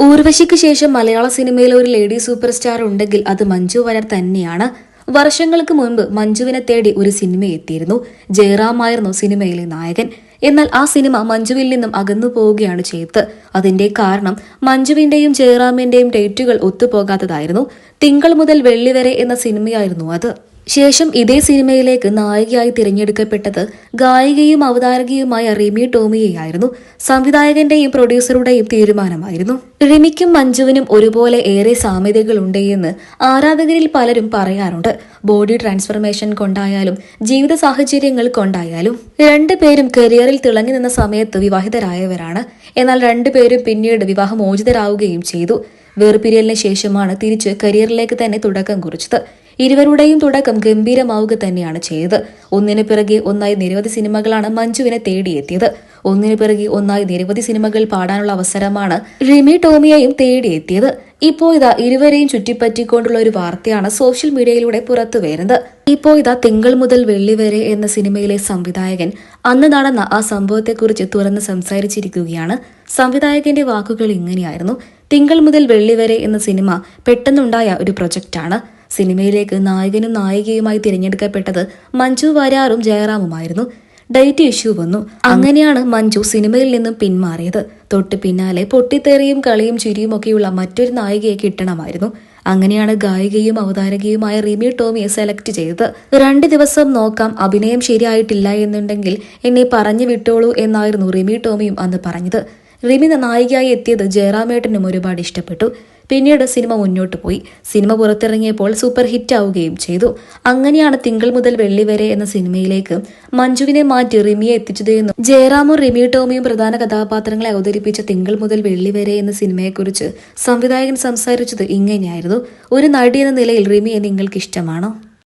ഊർവശിക്ക് ശേഷം മലയാള സിനിമയിൽ ഒരു ലേഡി സൂപ്പർ സ്റ്റാർ ഉണ്ടെങ്കിൽ അത് മഞ്ജു വാര്യർ തന്നെയാണ്. വർഷങ്ങൾക്ക് മുൻപ് മഞ്ജുവിനെ തേടി ഒരു സിനിമ എത്തിയിരുന്നു. ജയറാമായിരുന്നു സിനിമയിലെ നായകൻ. എന്നാൽ ആ സിനിമ മഞ്ജുവിൽ നിന്നും അകന്നു പോവുകയാണ് ചെയ്തത്. അതിന്റെ കാരണം മഞ്ജുവിന്റെയും ജയറാമിന്റെയും ഡേറ്റുകൾ ഒത്തുപോകാത്തതായിരുന്നു. തിങ്കൾ മുതൽ വെള്ളി വരെ എന്ന സിനിമയായിരുന്നു അത്. ശേഷം ഇതേ സിനിമയിലേക്ക് നായികയായി തിരഞ്ഞെടുക്കപ്പെട്ടത് ഗായികയും അവതാരകയുമായ റിമി ടോമിയെയായിരുന്നു. സംവിധായകന്റെയും പ്രൊഡ്യൂസറുടെയും തീരുമാനമായിരുന്നു. റിമിക്കും മഞ്ജുവിനും ഒരുപോലെ ഏറെ സാമ്യതകളുണ്ട് എന്ന് ആരാധകരിൽ പലരും പറയാറുണ്ട്. ബോഡി ട്രാൻസ്ഫർമേഷൻ കൊണ്ടായാലും ജീവിത സാഹചര്യങ്ങൾ കൊണ്ടായാലും. രണ്ടുപേരും കരിയറിൽ തിളങ്ങി നിന്ന സമയത്ത് വിവാഹിതരായവരാണ്. എന്നാൽ രണ്ടുപേരും പിന്നീട് വിവാഹമോചിതരാവുകയും ചെയ്തു. വേർപിരിയലിന് ശേഷമാണ് തിരിച്ച് കരിയറിലേക്ക് തന്നെ തുടക്കം കുറിച്ചത്. ഇരുവരുടെയും തുടക്കം ഗംഭീരമാവുക തന്നെയാണ് ചെയ്തത്. ഒന്നിനു പിറകെ ഒന്നായി നിരവധി സിനിമകളാണ് മഞ്ജുവിനെ തേടിയെത്തിയത്. ഒന്നിനു പിറകെ ഒന്നായി നിരവധി സിനിമകൾ പാടാനുള്ള അവസരമാണ് റിമി ടോമിയെയും തേടിയെത്തിയത്. ഇപ്പോ ഇതാ ഇരുവരെയും ചുറ്റിപ്പറ്റിക്കൊണ്ടുള്ള ഒരു വാർത്തയാണ് സോഷ്യൽ മീഡിയയിലൂടെ പുറത്തു വരുന്നത്. ഇപ്പോ ഇതാ തിങ്കൾ മുതൽ വെള്ളി വരെ എന്ന സിനിമയിലെ സംവിധായകൻ അന്ന് നടന്ന ആ സംഭവത്തെക്കുറിച്ച് തുറന്ന് സംസാരിച്ചിരിക്കുകയാണ്. സംവിധായകന്റെ വാക്കുകൾ ഇങ്ങനെയായിരുന്നു. തിങ്കൾ മുതൽ വെള്ളി വരെ എന്ന സിനിമ പെട്ടെന്നുണ്ടായ ഒരു പ്രൊജക്റ്റാണ്. സിനിമയിലേക്ക് നായകനും നായികയുമായി തിരഞ്ഞെടുക്കപ്പെട്ടത് മഞ്ജു വാര്യാറും ജയറാമുമായിരുന്നു. ഡേറ്റ് ഇഷ്യൂ വന്നു. അങ്ങനെയാണ് മഞ്ജു സിനിമയിൽ നിന്നും പിന്മാറിയത്. തൊട്ട് പിന്നാലെ പൊട്ടിത്തെറിയും കളിയും ചിരിയും ഒക്കെയുള്ള മറ്റൊരു നായികയെ കിട്ടണമായിരുന്നു. അങ്ങനെയാണ് ഗായികയും അവതാരകയുമായ റിമി ടോമിയെ സെലക്ട് ചെയ്തത്. രണ്ട് ദിവസം നോക്കാം അഭിനയം ശരിയായിട്ടില്ല എന്നുണ്ടെങ്കിൽ എന്നെ പറഞ്ഞു വിട്ടോളൂ എന്നായിരുന്നു റിമി ടോമിയും അന്ന് പറഞ്ഞത്. റിമി നായികയായി എത്തിയത് ജയറാമേട്ടനും ഒരുപാട് ഇഷ്ടപ്പെട്ടു. പിന്നീട് സിനിമ മുന്നോട്ട് പോയി. സിനിമ പുറത്തിറങ്ങിയപ്പോൾ സൂപ്പർ ഹിറ്റ് ആവുകയും ചെയ്തു. അങ്ങനെയാണ് തിങ്കൾ മുതൽ വെള്ളി വരെ എന്ന സിനിമയിലേക്ക് മഞ്ജുവിനെ മാറ്റി റിമിയെ എത്തിച്ചത് എന്നും ജയറാമും റിമി ടോമിയും പ്രധാന കഥാപാത്രങ്ങളെ അവതരിപ്പിച്ച തിങ്കൾ മുതൽ വെള്ളി വരെ എന്ന സിനിമയെക്കുറിച്ച് സംവിധായകൻ സംസാരിച്ചത് ഇങ്ങനെയായിരുന്നു. ഒരു നടി എന്ന നിലയിൽ റിമിയെ നിങ്ങൾക്ക് ഇഷ്ടമാണോ